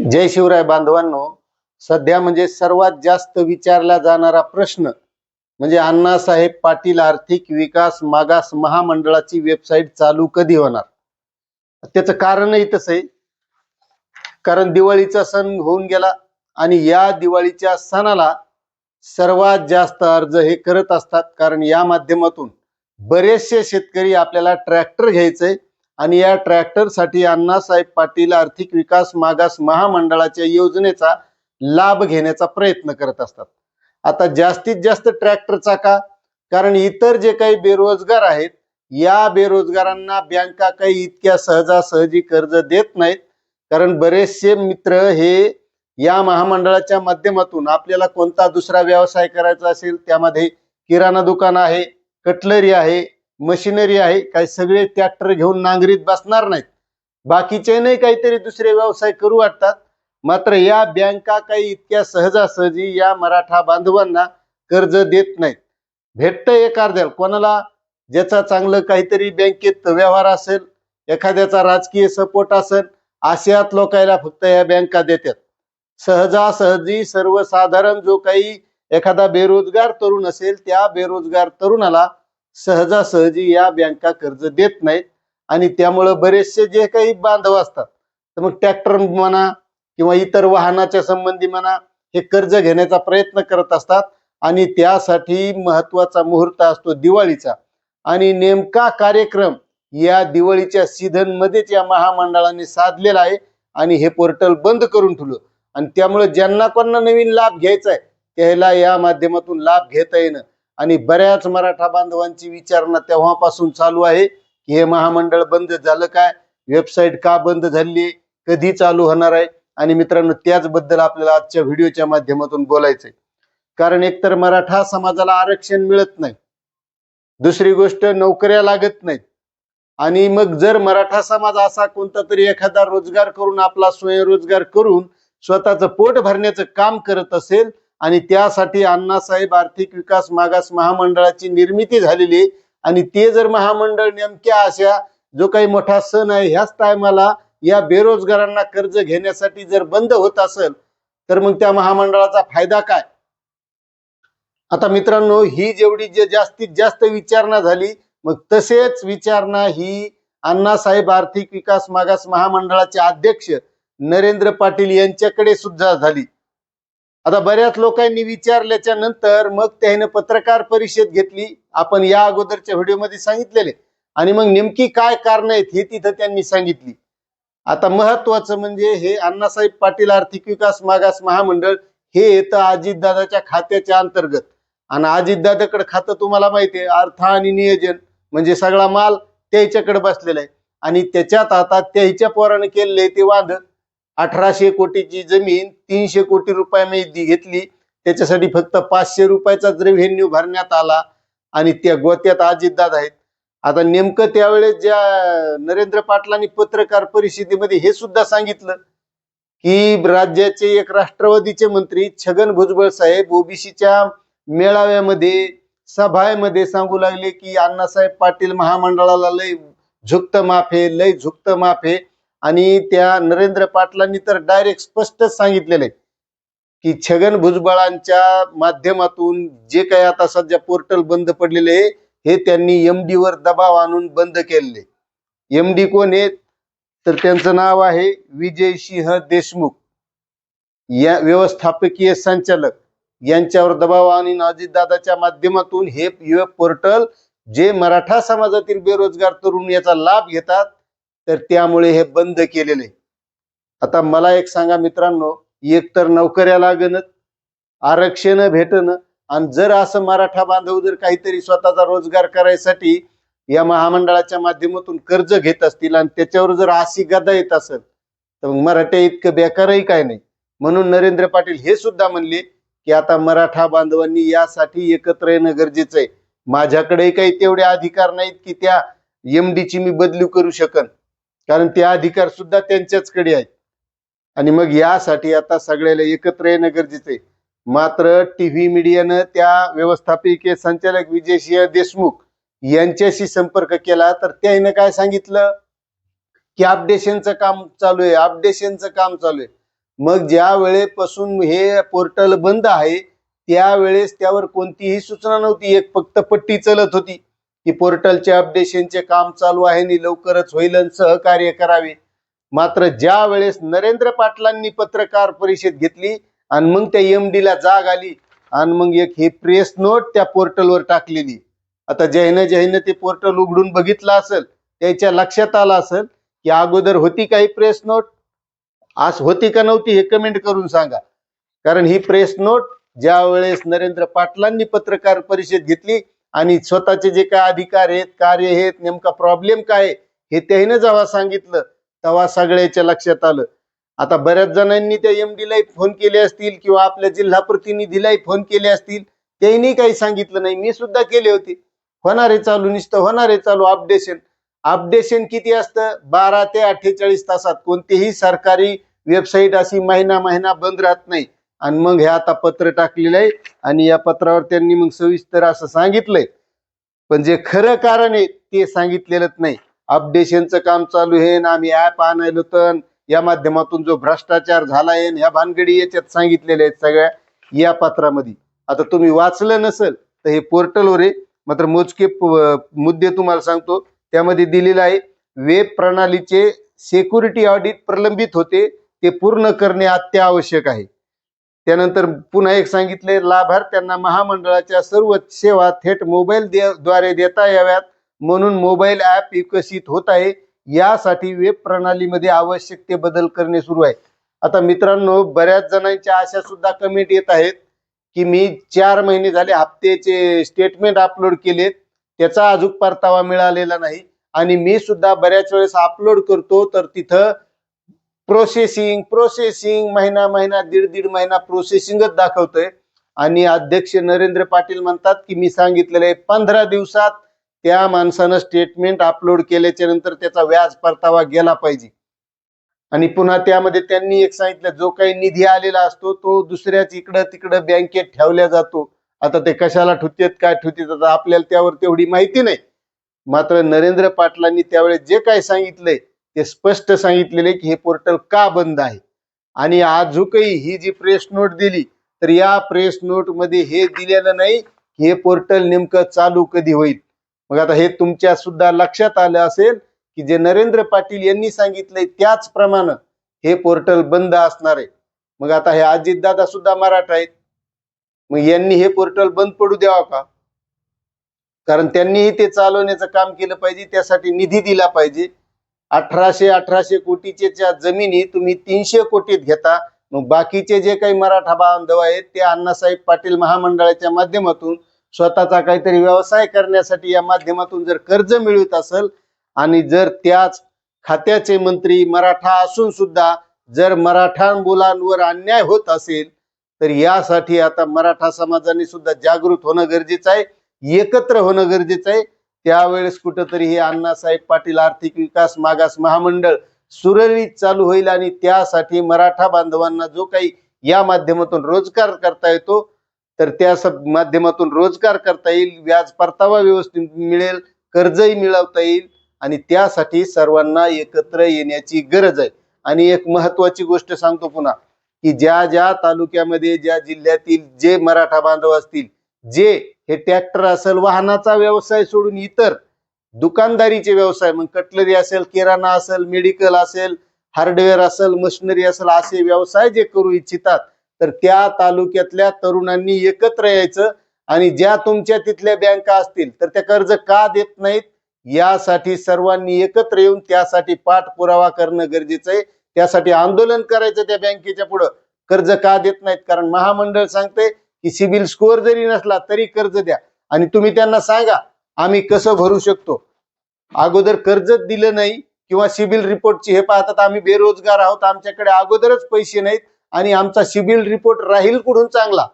जय शिवराय बांधवांनो सध्या म्हणजे सर्वात जास्त विचारला जाणारा प्रश्न म्हणजे अण्णासाहेब पाटील आर्थिक विकास मागास महामंडळाची वेबसाईट चालू कधी होणार? त्याचं कारणही तसं आहे. कारण दिवाळीचा सण होऊन गेला आणि या दिवाळीच्या सणाला सर्वात जास्त अर्ज हे करत असतात. कारण या माध्यमातून बरेचसे शेतकरी आपल्याला ट्रॅक्टर घ्यायचंय. आणि या ट्रॅक्टरसाठी अण्णासाहेब पाटील आर्थिक विकास मागास महामंडळाच्या योजनेचा लाभ घेण्याचा प्रयत्न करत असतात. आता जास्तीत जास्त ट्रॅक्टर चाका कारण इतर जे काही बेरोजगार आहेत या बेरोजगारांना बँका काही इतक्या सहजासहजी कर्ज देत नाहीत. कारण बरेचसे मित्र हे या महामंडळाच्या माध्यमातून आपल्याला कोणता दुसरा व्यवसाय करायचा असेल त्यामध्ये किराणा दुकान आहे कटलरी आहे मशिनरी आहे काही सगळे ट्रॅक्टर घेऊन नांगरीत बसणार नाहीत. बाकीचे नाही काहीतरी दुसरे व्यवसाय करू वाटतात. मात्र या बँका काही इतक्या सहजासहजी या मराठा बांधवांना कर्ज देत नाहीत. भेटतं एक कोणाला ज्याचा चांगलं काहीतरी बँकेत व्यवहार असेल एखाद्याचा राजकीय सपोर्ट असेल आशियात लोकांना फक्त या बँका देतात सहजासहजी सर्वसाधारण जो काही एखादा बेरोजगार तरुण असेल त्या बेरोजगार तरुणाला सहजासहजी या बँका कर्ज देत नाहीत आणि त्यामुळं बरेचसे जे काही बांधव असतात तर मग ट्रॅक्टर म्हणा किंवा इतर वाहनाच्या संबंधी म्हणा हे कर्ज घेण्याचा प्रयत्न करत असतात आणि त्यासाठी महत्त्वाचा मुहूर्त असतो दिवाळीचा. आणि नेमका कार्यक्रम या दिवाळीच्या सीझन मध्येच या महामंडळाने साधलेला आहे आणि हे पोर्टल बंद करून ठेवलं. आणि त्यामुळे ज्यांना कोणा नवीन लाभ घ्यायचा आहे त्याला या माध्यमातून लाभ घेता येणं. आणि बऱ्याच मराठा बांधवांची विचारणा तेव्हापासून चालू आहे की हे महामंडळ बंद झालं काय? वेबसाईट का बंद झाली? कधी चालू होणार आहे? आणि मित्रांनो त्याचबद्दल आपल्याला आजच्या व्हिडिओच्या माध्यमातून बोलायचंय कारण एकतर मराठा समाजाला आरक्षण मिळत नाही. दुसरी गोष्ट नोकऱ्या लागत नाहीत. आणि मग जर मराठा समाज असा कोणता तरी एखादा रोजगार करून आपला स्वयंरोजगार करून स्वतःचं पोट भरण्याचं काम करत असेल आणि त्यासाठी अण्णासाहेब आर्थिक विकास मागास महामंडळाची निर्मिती झालेली आहे. आणि ते जर महामंडळ नेमक्या अशा जो काही मोठा सण आहे ह्याच टायमाला या बेरोजगारांना कर्ज घेण्यासाठी जर बंद होत असेल तर मग त्या महामंडळाचा फायदा काय? आता मित्रांनो ही जेवढी जे जास्तीत जास्त विचारणा झाली मग तसेच विचारणा ही अण्णासाहेब आर्थिक विकास मागास महामंडळाचे अध्यक्ष नरेंद्र पाटील यांच्याकडे सुद्धा झाली. आता बऱ्याच लोकांनी विचारल्याच्या नंतर मग त्याने पत्रकार परिषद घेतली. आपण या अगोदरच्या व्हिडिओमध्ये सांगितलेले. आणि मग नेमकी काय कारण आहेत हे तिथं त्यांनी सांगितली. आता महत्वाचं म्हणजे हे अण्णासाहेब पाटील आर्थिक विकास मागास महामंडळ हे येतं अजितदादाच्या खात्याच्या अंतर्गत. आणि अजितदादाकडे खातं तुम्हाला माहिती आहे अर्थ आणि नियोजन म्हणजे सगळा माल त्याच्याकडे बसलेला आहे. आणि त्याच्यात आता त्याच्या पोराने केलेलं आहे ते वाद अठराशे कोटीची जमीन तीनशे कोटी रुपयामध्ये घेतली. त्याच्यासाठी फक्त पाचशे रुपयाचा रेव्हेन्यू भरण्यात आला आणि त्या गोत्यात अजितदादा आहेत. आता नेमकं त्यावेळेस ज्या नरेंद्र पाटलांनी पत्रकार परिषदेमध्ये हे सुद्धा सांगितलं की राज्याचे एक राष्ट्रवादीचे मंत्री छगन भुजबळ साहेब ओबीसीच्या मेळाव्यामध्ये सभामध्ये सांगू लागले की अण्णासाहेब पाटील महामंडळाला लय झुक्त माफे लय झुक्त माफे आणि त्या नरेंद्र पाटलांनी तर डायरेक्ट स्पष्टच सांगितलेलं आहे की छगन भुजबळांच्या माध्यमातून जे काही आता सध्या पोर्टल बंद पडलेले आहे हे त्यांनी एमडी वर दबाव आणून बंद केलेले एमडी कोण आहेत? तर त्यांचं नाव आहे विजय सिंह देशमुख. या व्यवस्थापकीय संचालक यांच्यावर दबाव आणि अजितदादाच्या माध्यमातून हे पोर्टल जे मराठा समाजातील बेरोजगार तरुण याचा लाभ घेतात तर त्यामुळे हे बंद केलेले. आता मला एक सांगा मित्रांनो एक तर नोकऱ्या लागणं आरक्षण भेटणं आणि जर असं मराठा बांधव जर काहीतरी स्वतःचा रोजगार करायसाठी या महामंडळाच्या माध्यमातून कर्ज घेत असतील आणि त्याच्यावर जर अशी गदा येत असेल तर मग मराठ्या इतकं बेकारही काय नाही. म्हणून नरेंद्र पाटील हे सुद्धा म्हणले की आता मराठा बांधवांनी यासाठी एकत्र येणं गरजेचं आहे. माझ्याकडेही काही तेवढे अधिकार नाहीत की त्या एमडीची मी बदली करू शकन. कारण ते अधिकार सुद्धा त्यांच्याचकडे आहेत. आणि मग यासाठी आता सगळ्याला एकत्र येणं गरजेचं आहे. मात्र टीव्ही मीडियानं त्या व्यवस्थापकीय संचालक विजयसिंह देशमुख यांच्याशी संपर्क केला तर त्याने काय सांगितलं? की अपडेशनचं काम चालू आहे अपडेशनचं काम चालू आहे. मग ज्या वेळेपासून हे पोर्टल बंद आहे त्यावेळेस त्यावर कोणतीही सूचना नव्हती. एक फक्त पट्टी चलत होती. की पोर्टलचे अपडेशनचे काम चालू आहे आणि लवकरच होईल सहकार्य करावे. मात्र ज्या वेळेस नरेंद्र पाटलांनी पत्रकार परिषद घेतली आणि मग त्या एम ला जाग आली आणि मग एक ही प्रेस नोट त्या पोर्टलवर टाकलेली. आता जैन जैन ते पोर्टल उघडून बघितलं असेल त्याच्या लक्षात आलं असेल की अगोदर होती काही प्रेस नोट आज होती का नव्हती हे कमेंट करून सांगा. कारण ही प्रेस नोट ज्या वेळेस नरेंद्र पाटलांनी पत्रकार परिषद घेतली आणि स्वतःचे जे काय अधिकार आहेत कार्य आहेत नेमका प्रॉब्लेम काय आहे, हे त्याने जेव्हा सांगितलं तेव्हा सगळ्याच्या लक्षात आलं. आता बऱ्याच जणांनी त्या एम डीलाही फोन केले असतील किंवा आपल्या जिल्हा प्रतिनिधीलाही फोन केले असतील त्यांनी काही सांगितलं नाही. मी सुद्धा केले होते. होणार आहे चालू निसतं होणारे चालू अपडेशन अपडेशन किती असतं? बारा ते अठ्ठेचाळीस तासात. कोणतीही सरकारी वेबसाईट अशी महिना महिना बंद राहत नाही. आणि मग हे आता पत्र टाकलेलं आहे आणि या पत्रावर त्यांनी मग सविस्तर असं सांगितलंय. पण जे खरं कारण आहे ते सांगितलेलंच नाही. अपडेशनचं काम चालू आहे ना आम्ही ऍप आणायलो तर या माध्यमातून जो भ्रष्टाचार झालाय ह्या भानगडी याच्यात सांगितलेल्या आहेत सगळ्या या पत्रामध्ये. आता तुम्ही वाचलं नसेल तर हे पोर्टलवर आहे. मात्र मोजके मुद्दे तुम्हाला सांगतो. त्यामध्ये दिलेलं आहे वेब प्रणालीचे सेक्युरिटी ऑडिट प्रलंबित होते. ते पूर्ण करणे अत्यावश्यक आहे. त्यानंतर पुन्हा एक सांगितले लाभार्थ्यांना महामंडळाच्या सर्व सेवा थेट मोबाईल दे- द्वारे देता याव्यात. म्हणून मोबाईल ऍप विकसित होत आहे. यासाठी वेब प्रणालीमध्ये आवश्यक ते बदल करणे सुरू आहे. आता मित्रांनो बऱ्याच जणांच्या अशा सुद्धा कमेंट येत आहेत की मी चार महिने झाले हप्त्याचे स्टेटमेंट अपलोड केलेत. त्याचा अजून परतावा मिळालेला नाही. आणि मी सुद्धा बऱ्याच वेळेस अपलोड करतो तर तिथं प्रोसेसिंग प्रोसेसिंग महिना महिना दीड दीड महिना प्रोसेसिंगच दाखवतोय. आणि अध्यक्ष नरेंद्र पाटील म्हणतात की मी सांगितलेलं आहे पंधरा दिवसात त्या माणसानं स्टेटमेंट अपलोड केल्याच्यानंतर त्याचा व्याज परतावा गेला पाहिजे. आणि पुन्हा त्यामध्ये त्यांनी एक सांगितलं जो काही निधी आलेला असतो तो दुसऱ्याच इकडं तिकडं बँकेत ठेवला जातो. आता ते कशाला ठुतेत काय ठुतेत आता आपल्याला त्यावर तेवढी माहिती नाही. मात्र नरेंद्र पाटलांनी त्यावेळेस जे काही सांगितलंय ते स्पष्ट सांगितलेले की हे पोर्टल का बंद आहे? आणि आजूकही ही जी प्रेस नोट दिली तर या प्रेस नोटमध्ये हे दिलेलं नाही की हे पोर्टल नेमकं चालू कधी होईल. मग आता हे तुमच्या सुद्धा लक्षात आलं असेल की जे नरेंद्र पाटील यांनी सांगितलंय त्याचप्रमाणे हे पोर्टल बंद असणार आहे. मग आता हे अजितदादा सुद्धा मराठा आहेत. मग यांनी हे पोर्टल बंद पडू द्यावा का? कारण त्यांनीही ते चालवण्याचं काम केलं पाहिजे त्यासाठी निधी दिला पाहिजे. अठराशे अठराशे कोटीचे ज्या जमिनी तुम्ही तीनशे कोटीत घेता मग बाकीचे जे काही मराठा बांधव आहेत ते अण्णासाहेब पाटील महामंडळाच्या माध्यमातून स्वतःचा काहीतरी व्यवसाय करण्यासाठी या माध्यमातून जर कर्ज मिळवत असेल आणि जर त्याच खात्याचे मंत्री मराठा असून सुद्धा जर मराठा मुलांवर अन्याय होत असेल तर यासाठी आता मराठा समाजाने सुद्धा जागृत होणं गरजेचं आहे एकत्र होणं गरजेचं आहे. त्यावेळेस कुठंतरी हे अण्णासाहेब पाटील आर्थिक विकास मागास महामंडळ सुरळीत चालू होईल आणि त्यासाठी मराठा बांधवांना जो काही या माध्यमातून रोजगार करता येतो तर त्या सब- माध्यमातून रोजगार करता येईल व्याज परतावा व्यवस्थित मिळेल कर्जही मिळवता येईल आणि त्यासाठी सर्वांना एकत्र येण्याची गरज आहे. आणि एक महत्वाची गोष्ट सांगतो पुन्हा की ज्या ज्या तालुक्यामध्ये ज्या जिल्ह्यातील जे मराठा बांधव असतील जे हे ट्रॅक्टर असेल वाहनाचा व्यवसाय सोडून इतर दुकानदारीचे व्यवसाय मग कटलरी असेल किराणा असेल मेडिकल असेल हार्डवेअर असेल मशिनरी असेल असे व्यवसाय जे करू इच्छितात तर त्या तालुक्यातल्या तरुणांनी एकत्र यायचं आणि ज्या तुमच्या तिथल्या बँका असतील तर त्या कर्ज का देत नाहीत यासाठी सर्वांनी एकत्र येऊन त्यासाठी पाठपुरावा करणं गरजेचं आहे. त्यासाठी आंदोलन करायचं त्या बँकेच्या पुढं. कर्ज का देत नाहीत? कारण महामंडळ सांगते की सिबिल स्कोअर जरी नसला तरी कर्ज द्या. आणि तुम्ही त्यांना सांगा आम्ही कसं भरू शकतो? अगोदर कर्जच दिलं नाही किंवा सिबिल रिपोर्टची हे पाहतात आम्ही बेरोजगार आहोत आमच्याकडे अगोदरच पैसे नाहीत आणि आमचा सिबिल रिपोर्ट राहील कुठून चांगला?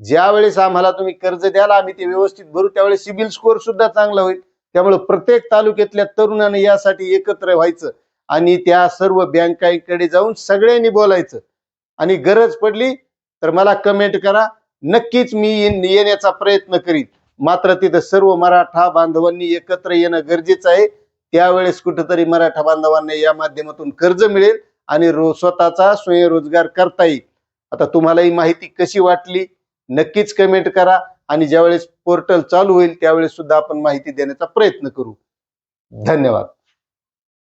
ज्या वेळेस आम्हाला तुम्ही कर्ज द्याल आम्ही ते व्यवस्थित भरू त्यावेळेस सिबिल स्कोअर सुद्धा चांगला होईल. त्यामुळे प्रत्येक तालुक्यातल्या तरुणाने यासाठी एकत्र व्हायचं आणि त्या सर्व बँकांकडे जाऊन सगळ्यांनी बोलायचं. आणि गरज पडली तर मला कमेंट करा. नक्कीच मी येण्याचा प्रयत्न करीन मात्र तिथं सर्व मराठा बांधवांनी एकत्र येणं गरजेचं आहे. त्यावेळेस कुठंतरी मराठा बांधवांना या माध्यमातून कर्ज मिळेल आणि रो स्वतःचा स्वयंरोजगार करता येईल. आता तुम्हाला ही माहिती कशी वाटली? नक्कीच कमेंट करा आणि ज्यावेळेस पोर्टल चालू होईल त्यावेळेस सुद्धा आपण माहिती देण्याचा प्रयत्न करू. धन्यवाद.